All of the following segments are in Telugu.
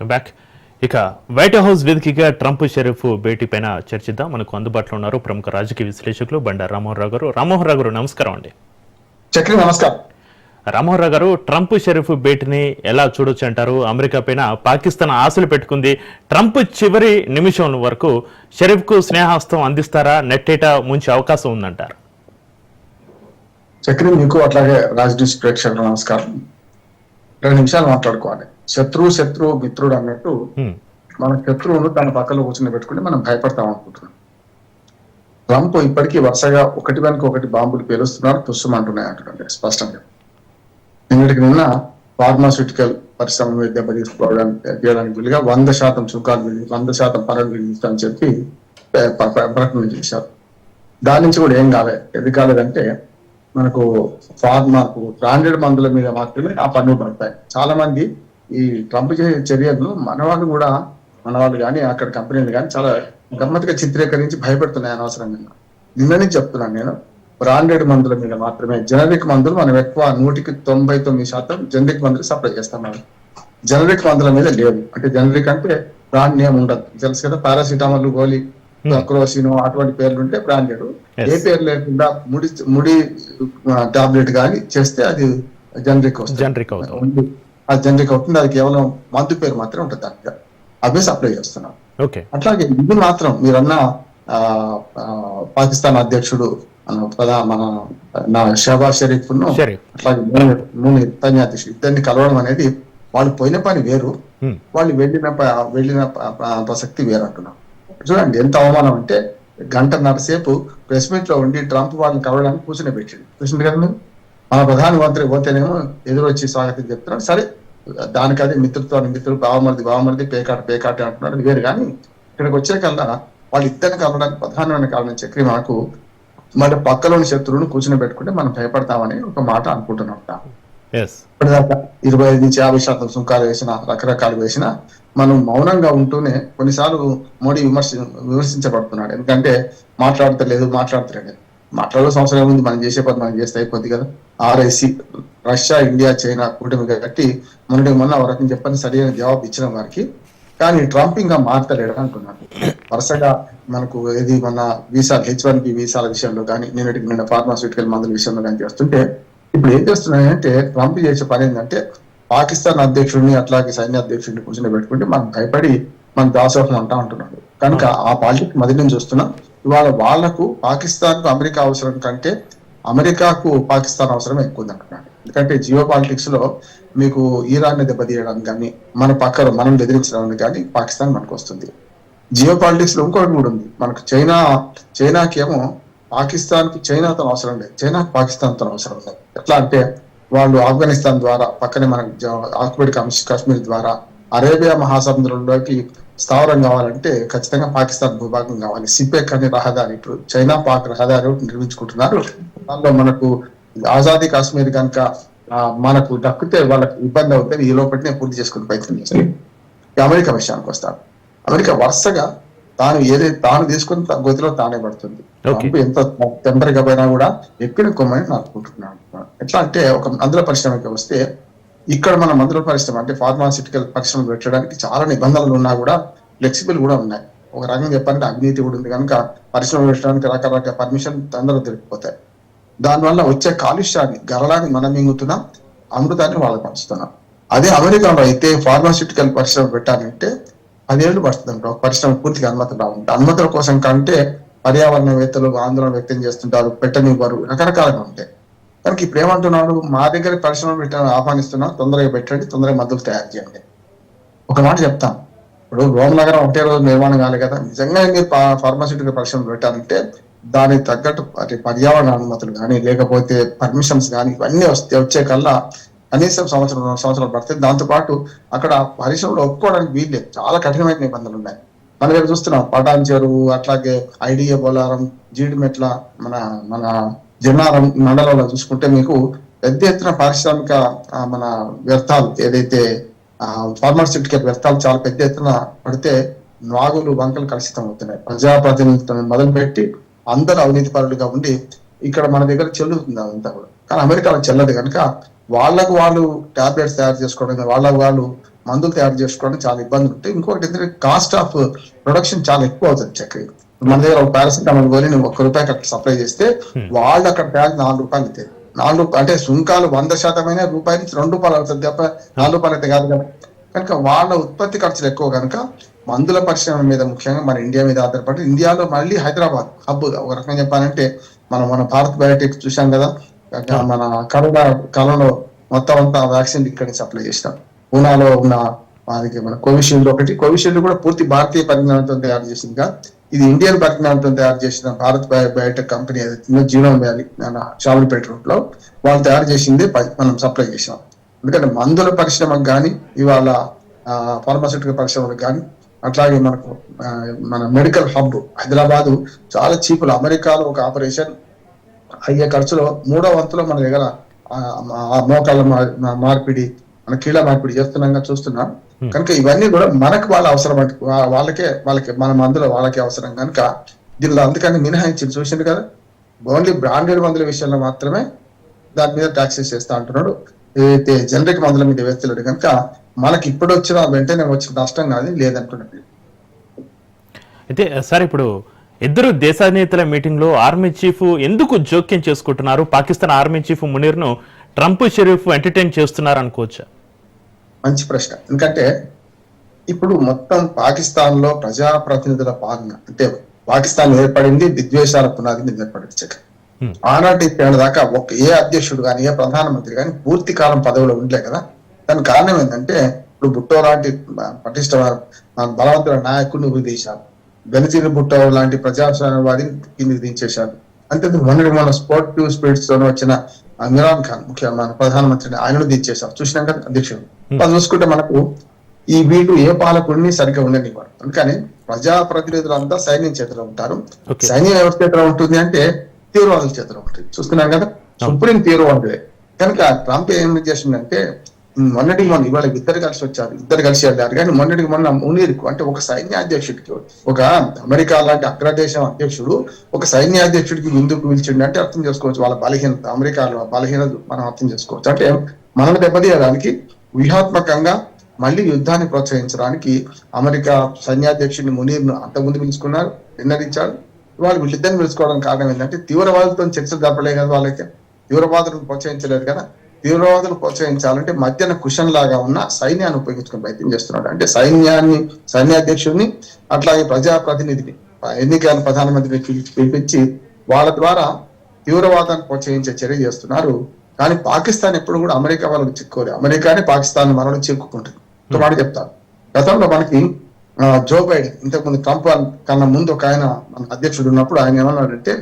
వెల్కమ్ బ్యాక్ ఇక వైట్ హౌస్ వేదికగా ట్రంప్ షరీఫ్ భేటీ పైన చర్చిద్దాం. మనకు అందుబాటులో ఉన్నారు ప్రముఖ రాజకీయ విశ్లేషకులు బండారు రామ్మోహన్ రావు గారు. రామ్మోహన్ రావు గారు నమస్కారం అండి. చక్రి నమస్కారం. రామ్మోహన్ రావు గారు ట్రంప్ షరీఫ్ భేటీని ఎలా చూడొచ్చు అంటారు? అమెరికా పైన పాకిస్తాన్ ఆశలు పెట్టుకుంది. ట్రంప్ చివరి నిమిషం వరకు షరీఫ్కు స్నేహాస్తం అందిస్తారా? నెట్టేట ముంచే అవకాశం ఉందంటారు. చక్రి మీకు అట్లాగే రాజ్ న్యూస్ ప్రేక్షకులు నమస్కారం. రెండు నిమిషాలు మాట్లాడుకోవాలి. శత్రువు శత్రువు మిత్రుడు అన్నట్టు. మన శత్రువును తన పక్కలో కూర్చుని పెట్టుకుని మనం భయపడతాం అనుకుంటున్నాం. ట్రంప్ ఇప్పటికీ వరుసగా ఒకటి వెనుక ఒకటి బాంబులు పేలుస్తున్నారు తుస్సుమంటున్నాయి అంటున్నాడు. స్పష్టంగా. నిన్నటికి నిన్న ఫార్మాస్యూటికల్ పరిశ్రమ మీద దెబ్బతీసుకోవడానికి తీయడానికి వీలుగా వంద శాతం విధి వంద శాతం పనులు విధిస్తామని చెప్పి ప్రకటన చేశారు. దాని నుంచి కూడా ఏం కాలేదు ఎందుకు కాలేదంటే మనకు ఫార్మాకు బ్రాండెడ్ మందుల మీద మాత్రమే ఆ పన్ను పడతాయి. చాలా మంది ఈ ట్రంప్ చేసే చర్యలు మన వాళ్ళు కూడా మన వాళ్ళు కానీ అక్కడ కంపెనీలు కానీ చాలా గమ్మత్తుగా చిత్రీకరించి భయపెడుతున్నాయి అనవసరంగా. నిన్ననే చెప్తున్నాను నేను బ్రాండెడ్ మందుల మీద మాత్రమే జనరిక్ మందులు మనం ఎక్కువ నూటికి తొంభై తొమ్మిది శాతం జనరిక్ మందులు సప్లై చేస్తాం మనం. జనరిక్ మందుల మీద లేదు. అంటే జనరిక్ అంటే బ్రాండ్ నేమ్ ఉండదు. తెలుసు కదా పారాసిటమాల్ గోలీ క్రోసిన్ అటువంటి పేర్లు ఉంటే బ్రాండెడ్. ఏ పేరు లేకుండా ముడి ముడి టాబ్లెట్ కానీ చేస్తే అది జనరిక్ జనరిక్ అవుతుంది. అది జనరిక్ అవుతుంది. అది కేవలం మందు పేరు మాత్రమే ఉంటుంది దానికి. అవే సప్లై చేస్తున్నాం. అట్లాగే ఇది మాత్రం మీరన్న పాకిస్తాన్ అధ్యక్షుడు మన ప్రధా మన నా షహబాజ్ షరీఫ్. ను. అట్లాగే నూనె అధ్యక్షుడు ఇద్దరిని కలవడం అనేది వాళ్ళు పోయిన పని వేరు. హ్మ్. వాళ్ళు వెళ్ళిన వెళ్ళిన ప్రసక్తి వేరు అంటున్నాం చూడండి ఎంత అవమానం అంటే గంటన్నర సేపు ప్రెస్ మీట్లో ఉండి ట్రంప్ వాళ్ళని కలవడానికి కూర్చుని పెట్టింది. చూసింది కదా మీరు? మన ప్రధానమంత్రి పోతేనేమో ఎదురొచ్చి స్వాగతం చెప్తున్నాడు. సరే దానికి అది మిత్రుత్వాన్ని మిత్రుడు బావమరిది బావమరిది పేకాట పేకాట అంటున్నాడు. వేరు కానీ ఇక్కడికి వచ్చే కల్లా వాళ్ళు ఇద్దరిని కలవడానికి ప్రధానమైన కారణం చక్రి మనకు మన పక్కలోని శత్రువులను కూర్చుని పెట్టుకుంటే మనం భయపడతామని ఒక మాట అనుకుంటున్నాం. ఇప్పటిదాకా ఇరవై ఐదు నుంచి యాభై శాతం సుంకాలు వేసిన రకరకాలు వేసిన మనం మౌనంగా ఉంటూనే కొన్నిసార్లు మోడీ విమర్శ విమర్శించబడుతున్నాడు. ఎందుకంటే మాట్లాడతలేదు మాట్లాడతలేదు. మాట్లాడే సంవత్సరం ముందు మనం చేసే పని మనం చేస్తే అయిపోద్ది కదా. ఆర్ఐసి రష్యా ఇండియా చైనా కూటమి కట్టి మొన్నటి మొన్న ఒక రకం చెప్పని సరైన జవాబు ఇచ్చిన వారికి. కానీ ట్రంప్ ఇంకా మారతలేడు అంటున్నాడు. వరుసగా మనకు ఏది మన వీసా హెచ్ వన్ బి వీసాల విషయంలో కానీ నేను నిన్న ఫార్మాస్యూటికల్ మందుల విషయంలో కానీ చేస్తుంటే ఇప్పుడు ఏం చేస్తున్నాయంటే ట్రంప్ చేసే పని ఏంటంటే పాకిస్తాన్ అధ్యక్షుడిని అట్లాగే సైన్య అధ్యక్షుడిని కూర్చొని పెట్టుకుంటే మనం భయపడి మన దాసోహం అంటా అంటున్నాడు కనుక ఆ పాలిటిక్స్ మధ్య నేను చూస్తున్నాం ఇవాళ వాళ్ళకు పాకిస్తాన్కు అమెరికా అవసరం కంటే అమెరికాకు పాకిస్తాన్ అవసరం ఎక్కువ ఉంది అంటున్నాడు ఎందుకంటే జియో పాలిటిక్స్లో మీకు ఇరాన్ని దెబ్బతీయడానికి కానీ మన పక్కన మనం బెదిరించడానికి కానీ పాకిస్తాన్ మనకు వస్తుంది. జియో పాలిటిక్స్లో ఇంకొకటి కూడా ఉంది. మనకు చైనా చైనాకి ఏమో పాకిస్తాన్కి చైనాతో అవసరం లేదు. చైనా పాకిస్తాన్ తన అవసరం లేదు. ఎట్లా అంటే వాళ్ళు ఆఫ్ఘనిస్తాన్ ద్వారా పక్కనే మనకు జ- ఆక్యుపైడ్ కాశ్మీర్ ద్వారా అరేబియా మహాసముద్రంలోకి స్థావరం కావాలంటే ఖచ్చితంగా పాకిస్తాన్ భూభాగం కావాలి. సిపెక్ అనే రహదారి ఇప్పుడు చైనా పాక్ రహదారి ఒకటి నిర్మించుకుంటున్నారు. దానిలో మనకు ఆజాదీ కాశ్మీర్ కనుక మనకు దక్కితే వాళ్ళకి ఇబ్బంది అవుతుంది. ఈ లోపలనే పూర్తి చేసుకునే ప్రయత్నం చేస్తారు. అమెరికా విషయానికి వస్తాను. అమెరికా వరుసగా తాను ఏదైతే తాను తీసుకున్న త- గతిలో తానే పడుతుంది. ట్రంప్ ఎంత టెంపరీగా పోయినా కూడా ఎక్కడ కొమ్మని నేను అనుకుంటున్నాను ఎట్లా అంటే ఒక మందుల పరిశ్రమకి వస్తే ఇక్కడ మన మందుల పరిశ్రమ అంటే ఫార్మాసిటికల్ పరిశ్రమ పెట్టడానికి చాలా నిబంధనలు ఉన్నా కూడా ఫ్లెక్సిబుల్ కూడా ఉన్నాయి. ఒక రకంగా చెప్పాలంటే అవినీతి కూడా ఉంది. కనుక పరిశ్రమ పెట్టడానికి రకరకాల పర్మిషన్ తొందరగా దొరికిపోతాయి. దానివల్ల వచ్చే కాలుష్యాన్ని గరళాన్ని మనం మింగుతున్నాం అమృతాన్ని వాళ్ళకి పంచుతున్నాం. అదే అమెరికాలో అయితే ఫార్మాసిటికల్ పరిశ్రమ పెట్టాలంటే పదేళ్ళు పడుతుందంట ఒక పరిశ్రమ పూర్తిగా అనుమతి రావాలి అనుమతుల కోసం కంటే పర్యావరణవేత్తలు ఆందోళన వ్యక్తం చేస్తుంటారు పెట్టనివ్వరు. రకరకాలుగా ఉంటాయి. కనుక ఇప్పుడు ఏమంటున్నాడు? మా దగ్గర పరిశ్రమ పెట్టాలని ఆహ్వానిస్తున్నా తొందరగా పెట్టండి తొందరగా మద్దతు తయారు చేయండి. ఒక మాట చెప్తాం. ఇప్పుడు రోమ్ నగరం ఒకటే రోజు నిర్మాణం కాలే కదా. నిజంగా మీరు ఫార్మాసిటికల్ పరిశ్రమ పెట్టాలంటే దానికి తగ్గట్టు పర్యావరణ అనుమతులు కానీ లేకపోతే పర్మిషన్స్ కానీ ఇవన్నీ వస్తే వచ్చే కల్లా కనీసం సంవత్సరం రెండు సంవత్సరాలు పడుతుంది దాంతో పాటు అక్కడ పరిశ్రమలు ఒప్పుకోవడానికి వీల్లేదు చాలా కఠినమైన నిబంధనలు ఉన్నాయి. మన ఇక్కడ చూస్తున్నాం పటాన్ చెరువు అట్లాగే ఐడియా బోలారం జీడిమెట్ల మన మన జన్నారం మండలంలో చూసుకుంటే మీకు పెద్ద ఎత్తున పారిశ్రామిక మన వ్యర్థాలు ఏదైతే ఫార్మాసిటికల్ వ్యర్థాలు చాలా పెద్ద ఎత్తున పడితే నాగులు వంకలు కలుషితం అవుతున్నాయి. ప్రజాప్రతినిధులను మొదలుపెట్టి అందరూ అవినీతి పరులుగా ఉండి ఇక్కడ మన దగ్గర చెల్లుతుంది అదంతా కూడా. కానీ అమెరికాలో చెల్లదు కనుక వాళ్ళకు వాళ్ళు టాబ్లెట్స్ తయారు చేసుకోవడం వాళ్ళకు వాళ్ళు మందులు తయారు చేసుకోవడం చాలా ఇబ్బందులు ఉంటాయి. ఇంకొకటి ఏంటంటే కాస్ట్ ఆఫ్ ప్రొడక్షన్ చాలా ఎక్కువ అవుతుంది చక్కెర. మన దగ్గర ఒక పారాసిటమాల్ కొని నువ్వు ఒక్క రూపాయికి అక్కడ సప్లై చేస్తే వాళ్ళు అక్కడ ప్యాక్ నాలుగు రూపాయలు ఇస్తాయి నాలుగు రూపాయలు అంటే సుంకాలు వంద శాతమైన రూపాయి నుంచి రెండు రూపాయలు అవుతుంది తప్ప నాలుగు రూపాయలు అయితే కాదు కదా. కనుక వాళ్ళ ఉత్పత్తి ఖర్చులు ఎక్కువ కనుక మందుల పరిశ్రమ మీద ముఖ్యంగా మన ఇండియా మీద ఆధారపడి ఇండియాలో మళ్ళీ హైదరాబాద్ హబ్ ఒక రకంగా చెప్పాలంటే మనం మన భారత్ బయోటెక్ చూసాం కదా. మన కరోనా కాలంలో మొత్తం అంతా వ్యాక్సిన్ ఇక్కడ సప్లై చేసినాం. పూనాలో ఉన్న మనకి మన కోవిషీల్డ్ ఒకటి. కోవిషీల్డ్ కూడా పూర్తి భారతీయ పరిజ్ఞానంతో తయారు చేసిందిగా ఇది ఇండియన్ పరిజ్ఞానంతో తయారు చేసిన భారత్ బయోటెక్ కంపెనీ ఏదైతుందో జీనోమ్ వ్యాలీ మన రూట్లో వాళ్ళు తయారు చేసింది మనం సప్లై చేసాం ఎందుకంటే మందుల పరిశ్రమకు కానీ ఇవాళ ఫార్మాసిటికల్ పరిశ్రమలకు కానీ అట్లాగే మనకు మన మెడికల్ హబ్ హైదరాబాద్ చాలా చీపులు. అమెరికాలో ఒక ఆపరేషన్ అయ్యే ఖర్చులో మూడో వంతులో మన దగ్గర మోకాళ్ళ మార్పిడి మన కీళ్ళ మార్పిడి చేస్తున్నాం. కదా, చూస్తున్నాం కనుక ఇవన్నీ కూడా మనకు వాళ్ళ అవసరం వాళ్ళకే వాళ్ళకి మన మందులు వాళ్ళకే అవసరం. కనుక దీనిలో అందుకని మినహాయించి చూసిండు కదా? ఓన్లీ బ్రాండెడ్ మందుల విషయంలో మాత్రమే దాని మీద టాక్సెస్ చేస్తా అంటున్నాడు. ఏదైతే జనరిక్ మందుల మీద వేస్తలేడు కనుక మనకి ఇప్పుడు వచ్చిన వెంటనే వచ్చిన నష్టం కాదు లేదంటున్నాడు. అయితే సార్ ఇప్పుడు ఇద్దరు దేశాధినేతల మీటింగ్లో ఆర్మీ చీఫ్ ఎందుకు జోక్యం చేసుకుంటున్నారు? పాకిస్తాన్ ఆర్మీ చీఫ్ మునీర్ను ట్రంప్ షరీఫ్ ఎంటర్టైన్ చేస్తున్నారు అనుకోవచ్చా? మంచి ప్రశ్న. ఎందుకంటే ఇప్పుడు మొత్తం పాకిస్తాన్లో ప్రజాప్రతినిధుల పాలన అంటే పాకిస్తాన్ ఏర్పడింది విద్వేషాల పునాది మీద ఏర్పడింది. ఆనాటి దాకా ఒక ఏ అధ్యక్షుడు కానీ ఏ ప్రధానమంత్రి కానీ పూర్తి కాలం పదవిలో ఉండలే కదా. దానికి కారణం ఏంటంటే ఇప్పుడు బుట్టో లాంటి పటిష్ట బలవంతుల నాయకుడిని ఉరిదీశారు బెనజీర్ బుట్టో లాంటి ప్రజాస్వామ్యవాదిని కిందికి దించేశారు. అంతే మొన్నటి మన స్పోర్ట్ టూ స్పీడ్స్తో వచ్చిన ఇమ్రాన్ ఖాన్ ముఖ్య మన ప్రధానమంత్రిని ఆయనను దించేశారు. చూసినాం కదా అధ్యక్షుడు. అది చూసుకుంటే మనకు ఈ వీళ్ళు ఏ పాలకుడిని సరిగ్గా ఉండనివ్వరు. అందుకని ప్రజాప్రతినిధులంతా సైన్యం చేతిలో ఉంటారు. సైన్యం ఎవరి చేతిలో ఉంటుంది అంటే తీవ్రవాదుల చేతిలో ఉంటుంది. చూస్తున్నాం కదా? సుప్రీం తీవ్రవాదులే కనుక ట్రంప్ ఏం చేసిందంటే మొన్నటి మొన్న ఇవాళ ఇద్దరు కలిసి వచ్చారు. ఇద్దరు కలిసి వెళ్ళారు. కానీ మొన్నటికి మొన్న మునీర్కు అంటే ఒక సైన్యాధ్యక్షుడికి ఒక అమెరికా లాంటి అగ్రదేశం అధ్యక్షుడు ఒక సైన్యాధ్యక్షుడికి ముందుకు పిలిచిండు. అంటే అర్థం చేసుకోవచ్చు వాళ్ళ బలహీనత అమెరికాలో బలహీనత మనం అర్థం చేసుకోవచ్చు. అంటే మనం దెబ్బతీయడానికి వ్యూహాత్మకంగా మళ్ళీ యుద్ధాన్ని ప్రోత్సహించడానికి అమెరికా సైన్యాధ్యక్షుడిని మునీర్ను అంతకుముందు పిలుచుకున్నారు నిర్ణయించారు. వాళ్ళు వీళ్ళిద్దరిని పిలుచుకోవడానికి కారణం ఏంటంటే తీవ్రవాదులతో చర్చలు జరపలేదు కదా వాళ్ళకి తీవ్రవాదులను ప్రోత్సహించలేదు కదా. తీవ్రవాదులు ప్రోత్సహించాలంటే మధ్యన కుషన్ లాగా ఉన్న సైన్యాన్ని ఉపయోగించుకుని ప్రయత్నం చేస్తున్నాడు. అంటే సైన్యాన్ని సైన్యాధ్యక్షుడిని అట్లాగే ప్రజాప్రతినిధిని ఎన్నికైన ప్రధానమంత్రిని పిలిపించి వాళ్ళ ద్వారా తీవ్రవాదాన్ని ప్రోత్సహించే చర్య చేస్తున్నారు. కానీ పాకిస్తాన్ ఎప్పుడు కూడా అమెరికా వాళ్ళకి చిక్కోలేదు అమెరికానే పాకిస్తాన్ మనలో చిక్కుకుంటుంది. మాట చెప్తారు గతంలో మనకి జో బైడెన్ ఇంతకుముందు ట్రంప్ కన్నా ముందు ఒక ఆయన మన అధ్యక్షుడు ఉన్నప్పుడు ఆయన ఏమన్నాడంటే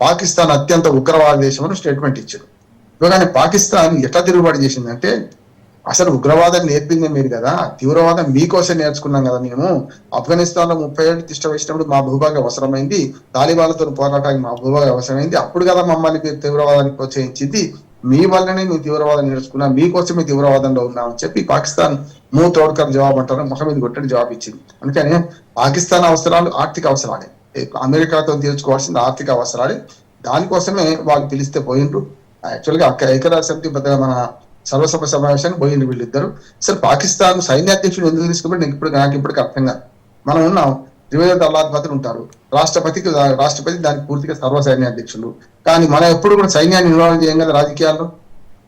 పాకిస్తాన్ అత్యంత ఉగ్రవాద దేశం అని స్టేట్మెంట్ ఇచ్చాడు ఇవాళ పాకిస్తాన్ ఎట్లా తిరుగుబాటు చేసిందంటే అసలు ఉగ్రవాదం నేర్పింది మీరు కదా తీవ్రవాదం మీకోసం నేర్చుకున్నాం కదా మేము. ఆఫ్ఘనిస్తాన్లో ముప్పై ఏళ్ళు తిష్ట వేసినప్పుడు మా భూభాగం అవసరమైంది తాలిబాన్లతో పోరాటానికి మా భూభాగం అవసరమైంది. అప్పుడు కదా మమ్మల్ని మీరు తీవ్రవాదానికి ప్రోత్సహించింది. మీ వల్లనే మేము తీవ్రవాదం నేర్చుకున్నాం మీకోసమే తీవ్రవాదంలో ఉన్నామని చెప్పి పాకిస్తాన్ మూ తోడ్కర్ జవాబు అంటారు ముఖం కొట్టడి జవాబు ఇచ్చింది. అందుకని పాకిస్తాన్ అవసరాలు ఆర్థిక అవసరాలే. అమెరికాతో తీర్చుకోవాల్సిన ఆర్థిక అవసరాలే. దానికోసమే వాళ్ళు పిలిస్తే పోయిండ్రు. యాక్చువల్గా అక్కడ ఐక్యరాజ్య సమితి పెద్దగా మన సర్వసభ సమావేశానికి పోయింది వీళ్ళిద్దరు. సరే పాకిస్తాన్ సైన్యాధ్యక్షుడు ఎందుకు తీసుకుపోయి నేను ఇప్పుడు నాకు ఇప్పటికీ అర్థం కాదు. మనం ఉన్నాం. త్రివేద అల్లాధిపతులు ఉంటారు. రాష్ట్రపతికి రాష్ట్రపతి దానికి పూర్తిగా సర్వ సైన్యాధ్యక్షులు. కానీ మనం ఎప్పుడు కూడా సైన్యాన్ని ఇన్వాల్వ్ చేయం కదా రాజకీయాల్లో?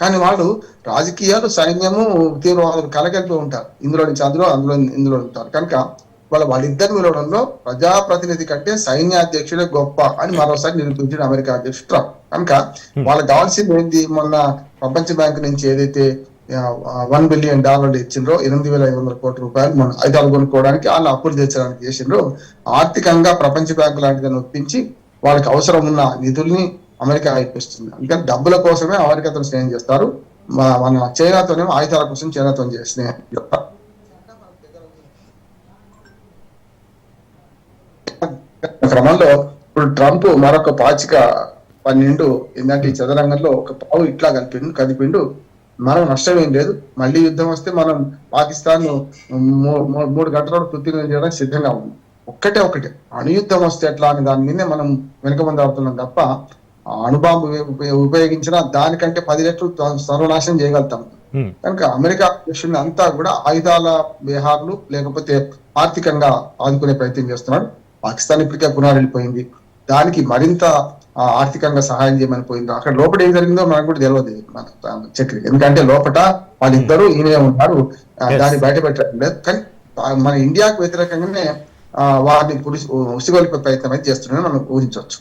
కానీ వాళ్ళు రాజకీయాలు సైన్యము తీవ్రవాదులు కలగలిపి ఉంటారు. ఇందులో నుంచి అందులో అందులో ఇందులో ఉంటారు. కనుక వాళ్ళ వాళ్ళిద్దరి విలువడంలో ప్రజాప్రతినిధి కంటే సైన్యాధ్యక్షుడే గొప్ప అని మరోసారి నిరూపించిన అమెరికా అధ్యక్షుడు ట్రంప్. కనుక వాళ్ళకి కావాల్సింది ఏంటి మొన్న ప్రపంచ బ్యాంక్ నుంచి ఏదైతే వన్ బిలియన్ డాలర్లు ఇచ్చిండ్రో ఎనిమిది వేల ఐదు వందల కోట్ల రూపాయలు మన ఐదాలు కొనుక్కోవడానికి వాళ్ళు అప్పులు తెచ్చడానికి చేసిండ్రో ఆర్థికంగా ప్రపంచ బ్యాంకు లాంటిదని ఒప్పించి వాళ్ళకి అవసరం ఉన్న నిధుల్ని అమెరికా ఇప్పిస్తుంది. అందుకని డబ్బుల కోసమే అమెరికాతో స్నేహం చేస్తారు. మన చైనాతోనేమో ఆయుధాల కోసం చైనాతో స్నేహం చేస్తారు క్రమంలో ఇప్పుడు ట్రంప్ మరొక పాచిక పన్నెండు. ఏంటంటే ఈ చదరంగంలో ఒక పావు ఇట్లా కలిపిండు కదిపిండు మనం నష్టం ఏం లేదు. మళ్ళీ యుద్ధం వస్తే మనం పాకిస్తాన్ మూడు గంటల కృత్యం చేయడానికి సిద్ధంగా ఉంది ఒక్కటే ఒకటే అణుయుద్ధం వస్తే ఎట్లా అని దాని మీదే మనం వెనుక ముందు ఆడుతున్నాం తప్ప అణుబాంబు ఉప- ఉపయోగించినా దానికంటే పది రెట్లు సర్వనాశనం చేయగలుగుతాం. కనుక అమెరికా అంతా కూడా ఆయుధాల విహార్లు లేకపోతే ఆర్థికంగా ఆదుకునే ప్రయత్నం చేస్తున్నాడు. పాకిస్తాన్ ఇప్పటికే పునారెళ్ళిపోయింది దానికి మరింత ఆర్థికంగా సహాయం చేయమని పోయింది. అక్కడ లోపల ఏం జరిగిందో మనకు కూడా తెలియదు మన చక్రి. ఎందుకంటే లోపల వాళ్ళిద్దరూ ఈయనే ఉన్నారు. దాన్ని బయట పెట్టడం లేదు కానీ మన ఇండియాకు వ్యతిరేకంగానే వారిని పురుష ఉసిగొలిపే ప్రయత్నం అయితే చేస్తున్నారని మనం ఊహించవచ్చు.